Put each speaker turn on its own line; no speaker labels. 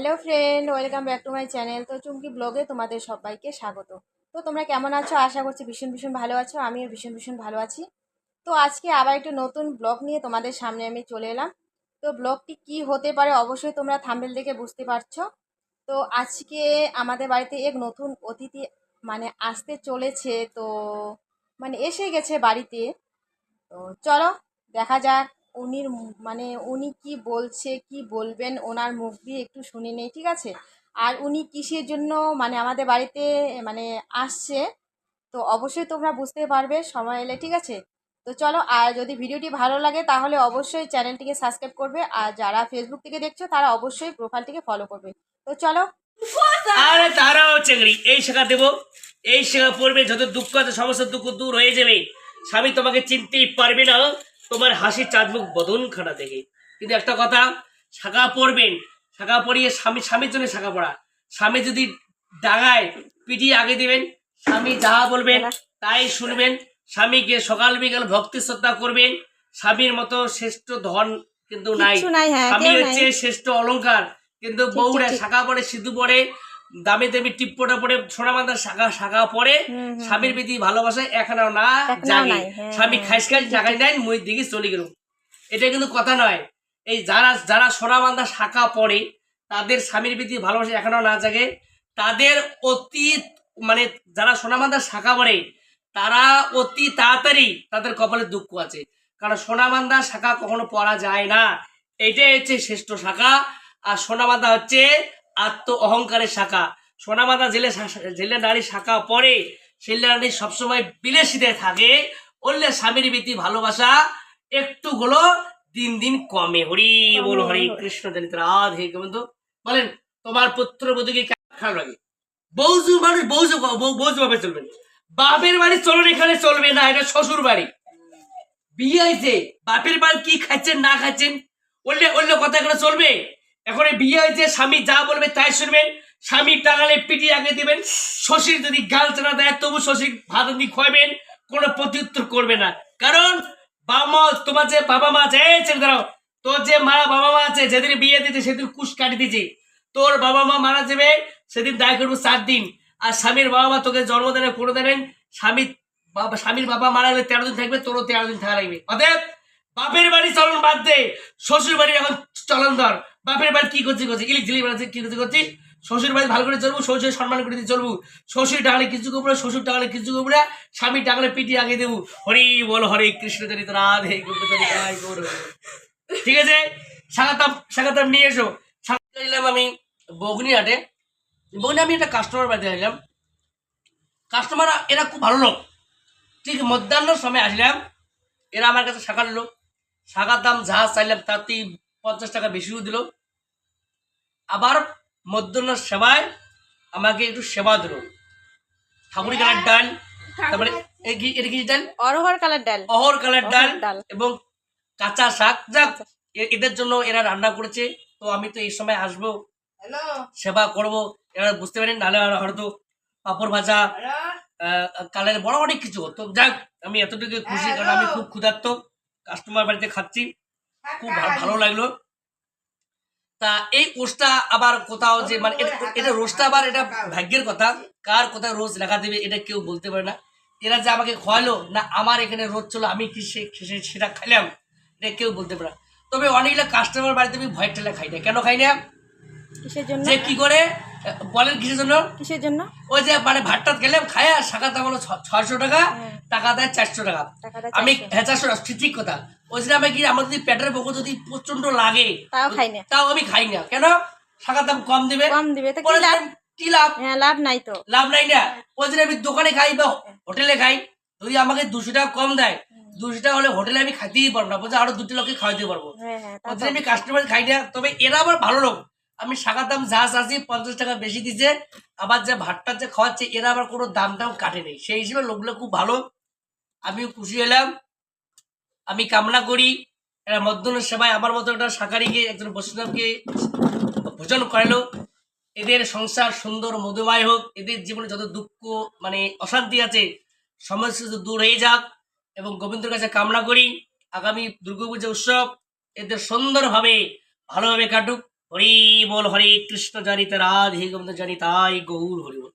Hello friend welcome back to my channel তো চুমকি ব্লগে তোমাদের সবাইকে স্বাগত। তো তোমরা কেমন আছো? আশা করছি ভীষণ ভীষণ ভালো আছো। আমিও ভীষণ ভীষণ ভালো আছি। তো আজকে আবার একটু নতুন ব্লগ নিয়ে তোমাদের সামনে আমি চলে এলাম। তো ব্লগটি কি হতে পারে অবশ্যই তোমরা থাম্বেল দেখে বুঝতে পারছ। তো আজকে আমাদের বাড়িতে এক নতুন অতিথি মানে আসতে চলেছে। তো মানে এসে গেছে বাড়িতে। তো চলো, দেখা যাক। উনির মানে উনি কি বলছে, কি বলবেন, ওনার মুখ দিয়ে একটু শুনে নেই, ঠিক আছে? আর উনি কিসের জন্য মানে আমাদের বাড়িতে মানে আসছে, তো অবশ্যই তোমরা বুঝতে পারবে, সময় এলে, ঠিক আছে? তো চলো, আর যদি ভিডিওটি ভালো লাগে, তাহলে অবশ্যই চ্যানেলটিকে সাবস্ক্রাইব করবে, আর যারা ফেসবুক থেকে দেখছ, তারা অবশ্যই প্রোফাইলটিকে ফলো করবে। তো চলো।
আরে তারাও চেংড়ি, এই শেখা দেবো, এই শেখা পড়বে, যত দুঃখ আছে, সমস্ত দুঃখ দূর হয়ে যাবে। স্বামী তোমাকে চিনতেই পারবে না তোমার হাসি চাঁদমুখ বদন খানা দেখে। কিন্তু একটা কথা শাখা পড়বেন শাখা পড়িয়ে স্বামী স্বামীর জন্য শাখা পড়া। স্বামী যদি ডাঙায় পিটিয়ে আগে দিবেন স্বামী যাহা বলবেন তাই শুনবেন। স্বামীকে সকাল বিকাল ভক্তি শ্রদ্ধা করবেন। স্বামীর মতো শ্রেষ্ঠ ধন কিন্তু নাই।
হ্যাঁ,
স্বামী হচ্ছে শ্রেষ্ঠ অলংকার কিন্তু বউরা। শাখা পরে সিধু পরে দামি দামি টিপ্পটা পরে সোনা মাথার শাখা শাখা পরে স্বামীর প্রীতি ভালোবাসা এখনও না
এখনও নাই, হ্যাঁ,
স্বামী। খাইস খাইস জাগাই নাই মুই দিকে চলে গেল এটা কিন্তু কথা নয়। এই যারা যারা সোনা বান্ধা শাখা পরে তাদের স্বামীর প্রীতি ভালোবাসা এখনও না জাগে তাদের অতীত মানে যারা সোনা বান্ধা শাখা পরে তারা অতি তাড়াতাড়ি তাদের কপালে দুঃখ আছে। কারণ সোনা বান্ধা শাখা কখনো পরা যায় না। এটাই হচ্ছে শ্রেষ্ঠ শাখা। আর সোনা বান্ধা হচ্ছে আত্ম অহংকারের শাখা। সোনা বান্ধা জেলে জেলে নারী শাখা পরে সেলে নারী সবসময় বিলাসিতে থাকে বললে স্বামীর প্রীতি ভালোবাসা একটু গুলো দিন দিন কমে। হরি বল হরি। কৃষ্ণ জানিত রাধে গোবিন্দ বলেন তোমার পুত্র বধুকে খারাপ লাগে? বৌজু মানুষ বৌজু বৌজু ভাবে চলবে। বাপের বাড়ি চলুন এখানে চলবে না এটা শ্বশুর বাড়ি। বিয়ে হয়েছে বাপের বাড়ি কি খাচ্ছেন না খাচ্ছেন? বললে অন্য কথা এখানে চলবে? এখন এই বিয়ে হয়েছে, স্বামী যা বলবে তাই শুনবেন। স্বামী টাঙালে পিটি আগে দিবেন। শ্বশুর যদি গাল চানা দেয়, তবু শ্বশুর ভাত দিয়ে খোয়াবেন, কোনো প্রত্যুত্তর করবে না। কারণ, বাবা মা, তোমার যে বাবা মা আছে ছেলে দাঁড়াও। তোর যে মা বাবা মা আছে, যেদিন বিয়ে দিতে সেদিন কুশ কাটি দিয়েছে। তোর বাবা মা মারা যাবে, সেদিন দায় করব চার দিন। আর স্বামীর বাবা মা তোকে জন্ম দেন করে দেবেন স্বামী, বাবা, স্বামীর বাবা মারা গেলে তেরো দিন থাকবে, তোরও তেরো দিন থাকা লাগবে। অতএব, বাপের বাড়ি চলন বাদ দে। শ্বশুর বাড়ি এখন চলন ধর। বাপের বাড়ি কি করছি করছি ইলিশ জিলি বানাচ্ছি কি করছি করছি শ্বশুর বাড়ি ভালো করে চলবো শ্বশুর সম্মান করে দিয়ে চলবো। শ্বশুর টাকালে কিছু করব শ্বশুর টাকালে কিছু না, স্বামী টাকালে পিটি আগে দেবো। হরি বল, হরে কৃষ্ণ চরিত রাধে। ঠিক আছে? সাগাতাম সাগাতাম নিয়ে এসো। নিলাম আমি বগুনিহাটে বগুনি আমি একটা কাস্টমার বাড়িতে আসলাম। কাস্টমার এরা খুব ভালো লোক। ঠিক মধ্যাহ্ন সময় আসলাম। এরা আমার কাছে শাখা নিল। শাখার দাম যা চাইলাম তাতেই পঞ্চাশ টাকা বেশিও দিল। আবার মধ্যাহ্ন সেবায় আমাকে একটু সেবা দিল ঠাকুরি কালার ডাল তারপরে এটা কি ডাল?
অরহর কালার ডাল।
অহর কালার ডাল
ডাল।
এবং কাঁচা শাক। যাক এ- এদের জন্য এরা রান্না করেছে তো আমি তো এই সময় আসব। সেবা করব। এরা বুঝতে পারেন নাহলে হয়তো পাপড় ভাজা কালের বড় অনেক কিছু তো যাক আমি এতটুকু খুশি কারণ আমি খুব ক্ষুধার্ত। কাস্টমার বাড়িতে খাচ্ছি। খুব ভালো ভালো লাগল। তা এই রোজটা আবার কোথাও যে মানে এটা- রোজটা আবার এটা ভাগ্যের কথা। কার কোথায় রোজ লেখা দেবে এটা কেউ বলতে পারে না। এরা যে আমাকে খোয়ালো না আমার এখানে রোজ চলো আমি কি সেটা খাইলাম এটা কেউ বলতে পারে না। তবে অনেকগুলো কাস্টমার বাড়িতে আমি ভয়ের ঠেলা খাই না। কেন খাই না?
কিসের
যে কি করে? বলেন কিসের জন্য?
কিসের জন্য?
ওই যে মানে ভাতটা খেলাম খায়া শাখা দাম হলো ছ- ছয়শো টাকা
হ্যাঁ।
টাকা দেয় চারশো টাকা। আমি
400
হ্যাঁ চারশো ঠিক কথা। ওই জন্য আমি কি আমার যদি পেটের বকো যদি প্রচণ্ড লাগে
তাও খাই না।
তাও আমি খাই না। কেন? শাখার দাম কম দিবে।
কম দিবে। তো কি লাভ? হ্যাঁ লাভ নাই তো।
লাভ নাই না। ওই জন্য আমি দোকানে খাই বা হোটেলে খাই। যদি আমাকে দুশো টাকা কম দেয় দুশো টাকা হলে হোটেলে আমি খাইতেই পারব না। বলছে আরও দুটো লোককে খাওয়াতে পারব।
হ্যাঁ হ্যাঁ
আমি কাস্টমার খাই না। তবে এরা আবার ভালো লোক। আমি শাখার দাম যা চাচ্ছি পঞ্চাশ টাকা বেশি দিচ্ছে আবার যে ভাতটা যে খাওয়াচ্ছে, এরা আবার কোনো দাম টাম কাটে নেই। সেই হিসেবে লোকগুলো খুব ভালো। আমিও খুশি হলাম। আমি কামনা করি, এরা মধ্যাহ্ন সেবায় আমার মতো একটা শাকারিকে একজন বৈষ্ণবকে ভোজন করালো। এদের সংসার সুন্দর, মধুময় হোক। এদের জীবনে যত দুঃখ মানে অশান্তি আছে, সমস্ত কিছু দূর হয়ে যাক এবং গোবিন্দর কাছে কামনা করি। আগামী দুর্গাপূজা উৎসব এদের সুন্দরভাবে, ভালোভাবে কাটুক। হরি বল হরে কৃষ্ণ জানিতে রাধে গোবিন্দ জানিতাই গৌর হরি বল।